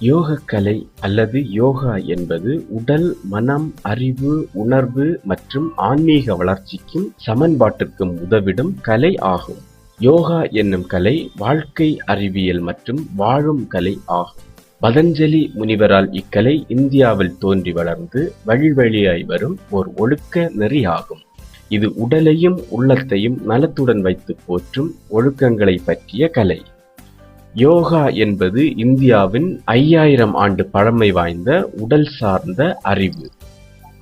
யோகக்கலை அல்லது யோகா என்பது உடல் மனம் அறிவு உணர்வு மற்றும் ஆன்மீக வளர்ச்சிக்கும் சமன்பாட்டிற்கும் உதவிடும் கலை ஆகும். யோகா என்னும் கலை வாழ்க்கை அறிவியல் மற்றும் வாழும் கலை ஆகும். பதஞ்சலி முனிவரால் இக்கலை இந்தியாவில் தோன்றி வளர்ந்து வழி வழியாய் வரும் ஓர் ஒழுக்க நெறியாகும். இது உடலையும் உள்ளத்தையும் நலத்துடன் வைத்து போற்றும் ஒழுக்கங்களை பற்றிய கலை. யோகா என்பது இந்தியாவின் ஐயாயிரம் ஆண்டு பழமை வாய்ந்த உடல் சார்ந்த அறிவு.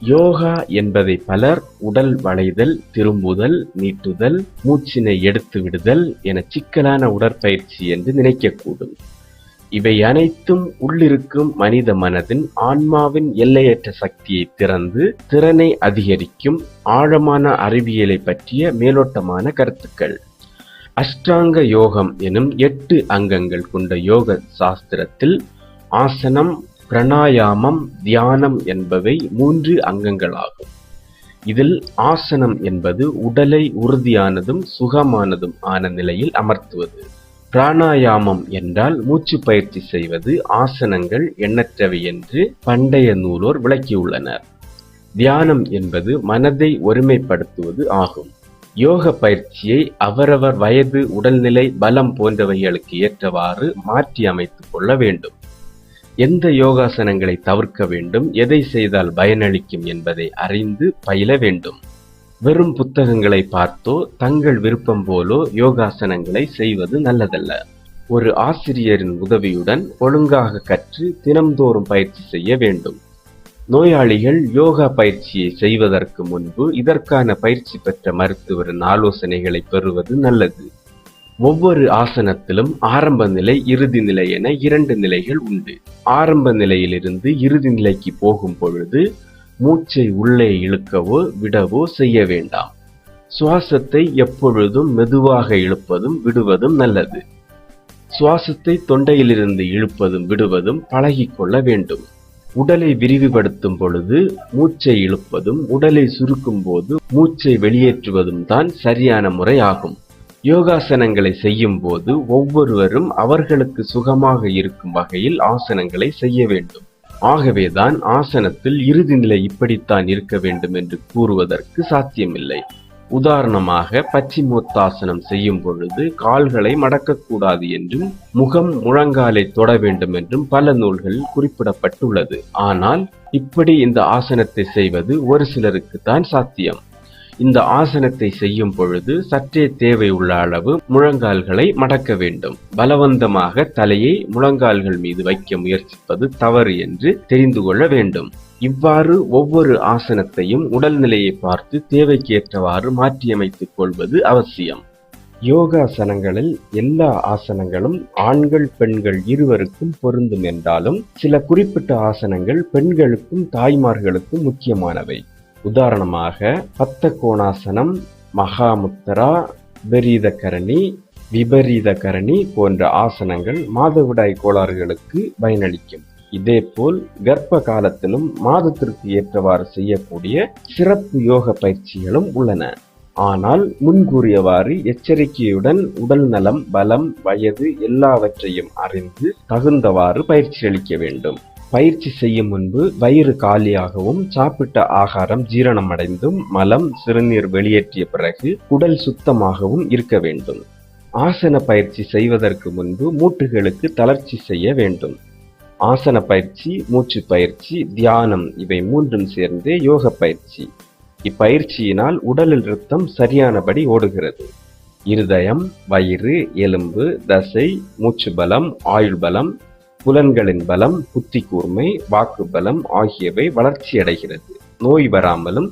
யோகா என்பதை பலர் உடல் வளைதல் திரும்புதல் நீட்டுதல் மூச்சினை எடுத்து விடுதல் என சிக்கலான உடற்பயிற்சி என்று நினைக்கக்கூடும். இவை அனைத்தும் உள்ளிருக்கும் மனித மனதின் ஆன்மாவின் எல்லையற்ற சக்தியை திறந்து திறனை அதிகரிக்கும் ஆழமான அறிவியலை பற்றிய மேலோட்டமான கருத்துக்கள். அஷ்டாங்க யோகம் எனும் எட்டு அங்கங்கள் கொண்ட யோக சாஸ்திரத்தில் ஆசனம் பிரணாயாமம் தியானம் என்பவை மூன்று அங்கங்களாகும். இதில் ஆசனம் என்பது உடலை உறுதியானதும் சுகமானதும் ஆன நிலையில் அமர்த்துவது. பிராணாயாமம் என்றால் மூச்சு பயிற்சி செய்வது ஆசனங்கள் எண்ணற்றவை என்று பண்டைய நூலோர் விளக்கியுள்ளனர். தியானம் என்பது மனதை ஒருமைப்படுத்துவது ஆகும். யோக பயிற்சியை அவரவர் வயது உடல்நிலை பலம் போன்றவைகளுக்கு ஏற்றவாறு மாற்றி அமைத்துக் கொள்ள வேண்டும். எந்த யோகாசனங்களை தவிர்க்க வேண்டும் எதை செய்தால் பயனளிக்கும் என்பதை அறிந்து பயில வேண்டும். வெறும் புத்தகங்களை பார்த்தோ தங்கள் விருப்பம் போலோ யோகாசனங்களை செய்வது நல்லதல்ல. ஒரு ஆசிரியரின் உதவியுடன் ஒழுங்காக கற்று தினம்தோறும் பயிற்சி செய்ய வேண்டும். நோயாளிகள் யோகா பயிற்சியை செய்வதற்கு முன்பு இதற்கான பயிற்சி பெற்ற மருத்துவரின் ஆலோசனைகளை பெறுவது நல்லது. ஒவ்வொரு ஆசனத்திலும் ஆரம்ப நிலை இறுதி நிலை என இரண்டு நிலைகள் உண்டு. ஆரம்ப நிலையிலிருந்து இறுதி நிலைக்கு போகும் பொழுது மூச்சை உள்ளே இழுக்கவோ விடவோ செய்ய வேண்டாம். சுவாசத்தை எப்பொழுதும் மெதுவாக இழுப்பதும் விடுவதும் நல்லது. சுவாசத்தை தொண்டையிலிருந்து இழுப்பதும் விடுவதும் பழகிக்கொள்ள வேண்டும். உடலை விரிவுபடுத்தும் பொழுது மூச்சை இழுப்பதும் உடலை சுருக்கும் போது மூச்சை வெளியேற்றுவதும் தான் சரியான முறை ஆகும். யோகாசனங்களை செய்யும் போது ஒவ்வொருவரும் அவர்களுக்கு சுகமாக இருக்கும் வகையில் ஆசனங்களை செய்ய வேண்டும். ஆகவேதான் ஆசனத்தில் இறுதி நிலை இப்படித்தான் இருக்க வேண்டும் என்று கூறுவதற்கு சாத்தியமில்லை. உதாரணமாக பச்சிமோத்தாசனம் செய்யும் பொழுது கால்களை மடக்கக்கூடாது என்றும் முகம் முழங்காலை தொட வேண்டும் என்றும் பல நூல்களில் குறிப்பிடப்பட்டுள்ளது. ஆனால் இப்படி இந்த ஆசனத்தை செய்வது ஒரு சிலருக்கு தான் சாத்தியம். இந்த ஆசனத்தை செய்யும் பொழுது சற்றே தேவை உள்ள அளவு முழங்கால்களை மடக்க வேண்டும். பலவந்தமாக தலையை முழங்கால்கள் மீது வைக்க முயற்சிப்பது தவறு என்று தெரிந்து கொள்ள வேண்டும். இவ்வாறு ஒவ்வொரு ஆசனத்தையும் உடல்நிலையை பார்த்து தேவைக்கேற்றவாறு மாற்றியமைத்துக் கொள்வது அவசியம். யோகாசனங்களில் எல்லா ஆசனங்களும் ஆண்கள் பெண்கள் இருவருக்கும் பொருந்தும் என்றாலும் சில குறிப்பிட்ட ஆசனங்கள் பெண்களுக்கும் தாய்மார்களுக்கும் முக்கியமானவை. உதாரணமாக பத்த கோணாசனம் மகாமுத்தரா விபரீத கரணி விபரீத கரணி போன்ற ஆசனங்கள் மாதவிடாய் கோளாறுகளுக்கு பயனளிக்கும். இதேபோல் கர்ப்ப காலத்திலும் மாதத்திற்கு ஏற்றவாறு செய்யக்கூடிய சிறப்பு யோக பயிற்சிகளும் உள்ளன. ஆனால் முன்கூறியவாறு எச்சரிக்கையுடன் உடல் நலம் பலம் வயது எல்லாவற்றையும் அறிந்து தகுந்தவாறு பயிற்சி அளிக்க வேண்டும். பயிற்சி செய்யும் முன்பு வயிறு காலியாகவும் சாப்பிட்ட ஆகாரம் ஜீரணமடைந்தும் மலம் சிறுநீர் வெளியேற்றிய பிறகு உடல் சுத்தமாகவும் இருக்க வேண்டும். ஆசன பயிற்சி செய்வதற்கு முன்பு மூட்டுகளுக்கு தளர்ச்சி செய்ய வேண்டும். ஆசன பயிற்சி மூச்சு பயிற்சி தியானம் இவை மூன்றும் சேர்ந்தே யோக பயிற்சி. இப்பயிற்சியினால் உடலில் ரத்தம் சரியானபடி ஓடுகிறது. இருதயம் வயிறு எலும்பு தசை மூச்சு பலம் ஆயுள் பலம் புலன்களின் பலம் புத்தி கூர்மை வாக்கு பலம் ஆகியவை வளர்ச்சியடைகிறது நோய் வராமலும்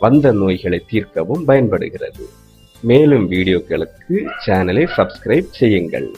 வந்த நோய்களை தீர்க்கவும் பயன்படுகிறது. மேலும் வீடியோக்களுக்கு சேனலை சப்ஸ்கிரைப் செய்யுங்கள்.